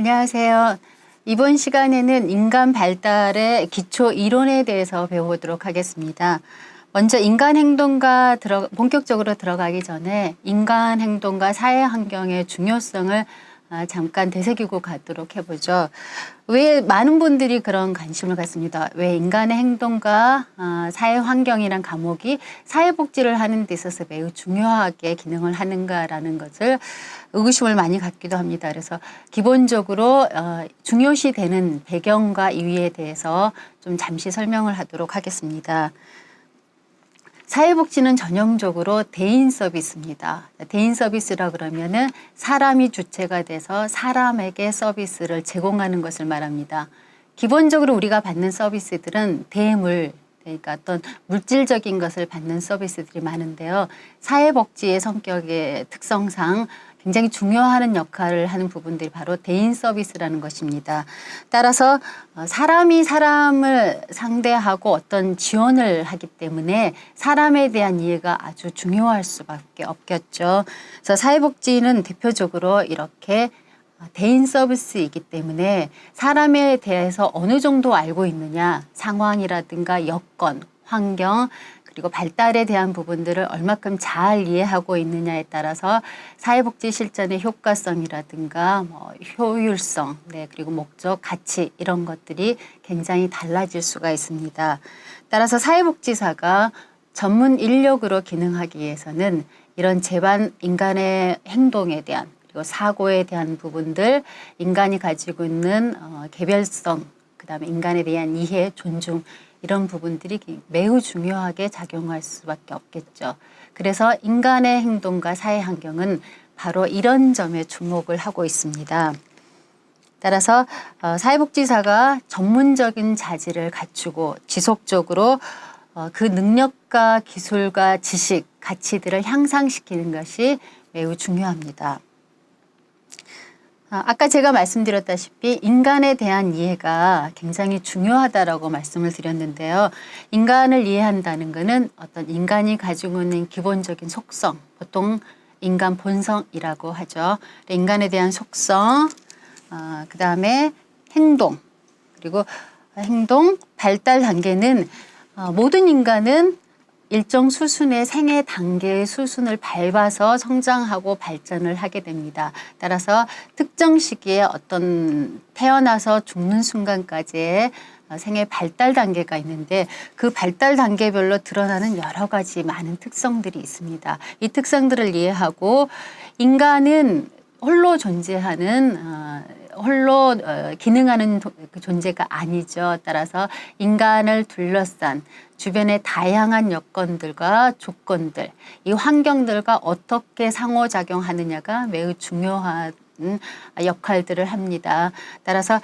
안녕하세요. 이번 시간에는 인간 발달의 기초 이론에 대해서 배워보도록 하겠습니다. 먼저 인간 행동과 들어, 본격적으로 들어가기 전에 인간 행동과 사회 환경의 중요성을 아, 잠깐 되새기고 가도록 해보죠. 왜 많은 분들이 그런 관심을 갖습니다. 왜 인간의 행동과 아, 사회 환경이란 과목이 사회복지를 하는 데 있어서 매우 중요하게 기능을 하는가라는 것을 의구심을 많이 갖기도 합니다. 그래서 기본적으로 어, 중요시 되는 배경과 이유에 대해서 좀 잠시 설명을 하도록 하겠습니다. 사회복지는 전형적으로 대인 서비스입니다. 대인 서비스라 그러면은 사람이 주체가 돼서 사람에게 서비스를 제공하는 것을 말합니다. 기본적으로 우리가 받는 서비스들은 대물, 그러니까 어떤 물질적인 것을 받는 서비스들이 많은데요. 사회복지의 성격의 특성상 굉장히 중요한 역할을 하는 부분들이 바로 대인 서비스라는 것입니다. 따라서 어, 사람이 사람을 상대하고 어떤 지원을 하기 때문에 사람에 대한 이해가 아주 중요할 수밖에 없겠죠. 그래서 사회복지는 대표적으로 이렇게 대인 서비스이기 때문에 사람에 대해서 어느 정도 알고 있느냐, 상황이라든가 여건, 환경, 그리고 발달에 대한 부분들을 얼마큼 잘 이해하고 있느냐에 따라서 사회복지 실천의 효과성이라든가 뭐 효율성, 네, 그리고 목적, 가치 이런 것들이 굉장히 달라질 수가 있습니다. 따라서 사회복지사가 전문 인력으로 기능하기 위해서는 이런 제반 인간의 행동에 대한 그리고 사고에 대한 부분들, 인간이 가지고 있는 어, 개별성, 그 다음에 인간에 대한 이해, 존중 이런 부분들이 매우 중요하게 작용할 수밖에 없겠죠. 그래서 인간의 행동과 사회 환경은 바로 이런 점에 주목을 하고 있습니다. 따라서 어, 사회복지사가 전문적인 자질을 갖추고 지속적으로 어, 그 능력과 기술과 지식, 가치들을 향상시키는 것이 매우 중요합니다. 아, 아까 제가 말씀드렸다시피 인간에 대한 이해가 굉장히 중요하다라고 말씀을 드렸는데요. 인간을 이해한다는 것은 어떤 인간이 가지고 있는 기본적인 속성, 보통 인간 본성이라고 하죠. 인간에 대한 속성, 어, 그 다음에 행동, 그리고 행동, 발달 단계는 어, 모든 인간은 일정 수순의 생애 단계의 수순을 밟아서 성장하고 발전을 하게 됩니다. 따라서 특정 시기에 어떤 태어나서 죽는 순간까지의 생애 발달 단계가 있는데 그 발달 단계별로 드러나는 여러 가지 많은 특성들이 있습니다. 이 특성들을 이해하고 인간은 홀로 존재하는 어, 홀로 어, 기능하는 그 존재가 아니죠. 따라서 인간을 둘러싼 주변의 다양한 여건들과 조건들, 이 환경들과 어떻게 상호작용하느냐가 매우 중요한 역할들을 합니다. 따라서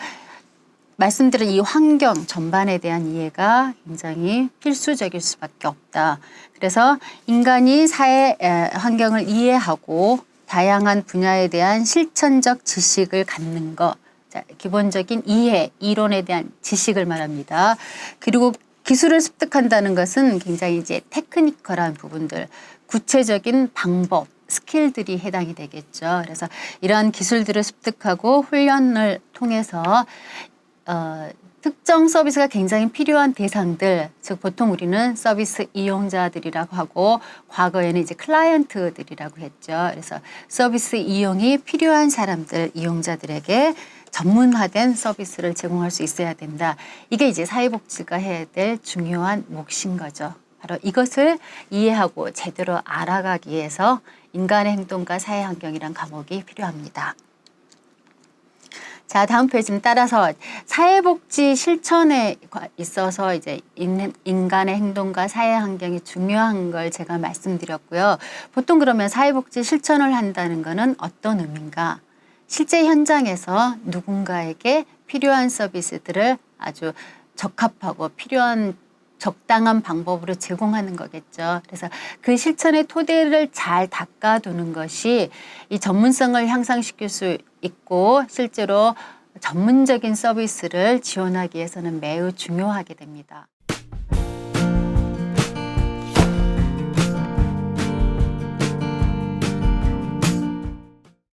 말씀드린 이 환경 전반에 대한 이해가 굉장히 필수적일 수밖에 없다. 그래서 인간이 사회 환경을 이해하고 다양한 분야에 대한 실천적 지식을 갖는 것. 자, 기본적인 이해, 이론에 대한 지식을 말합니다. 그리고 기술을 습득한다는 것은 굉장히 이제 테크니컬한 부분들, 구체적인 방법, 스킬들이 해당이 되겠죠. 그래서 이러한 기술들을 습득하고 훈련을 통해서 어, 특정 서비스가 굉장히 필요한 대상들, 즉 보통 우리는 서비스 이용자들이라고 하고 과거에는 이제 클라이언트들이라고 했죠. 그래서 서비스 이용이 필요한 사람들, 이용자들에게 전문화된 서비스를 제공할 수 있어야 된다. 이게 이제 사회복지가 해야 될 중요한 몫인 거죠. 바로 이것을 이해하고 제대로 알아가기 위해서 인간의 행동과 사회 환경이란 과목이 필요합니다. 자, 다음 페이지는 따라서 사회복지 실천에 있어서 이제 인간의 행동과 사회 환경이 중요한 걸 제가 말씀드렸고요. 보통 그러면 사회복지 실천을 한다는 것은 어떤 의미인가? 실제 현장에서 누군가에게 필요한 서비스들을 아주 적합하고 필요한 적당한 방법으로 제공하는 거겠죠. 그래서 그 실천의 토대를 잘 닦아두는 것이 이 전문성을 향상시킬 수 있고 실제로 전문적인 서비스를 지원하기 위해서는 매우 중요하게 됩니다.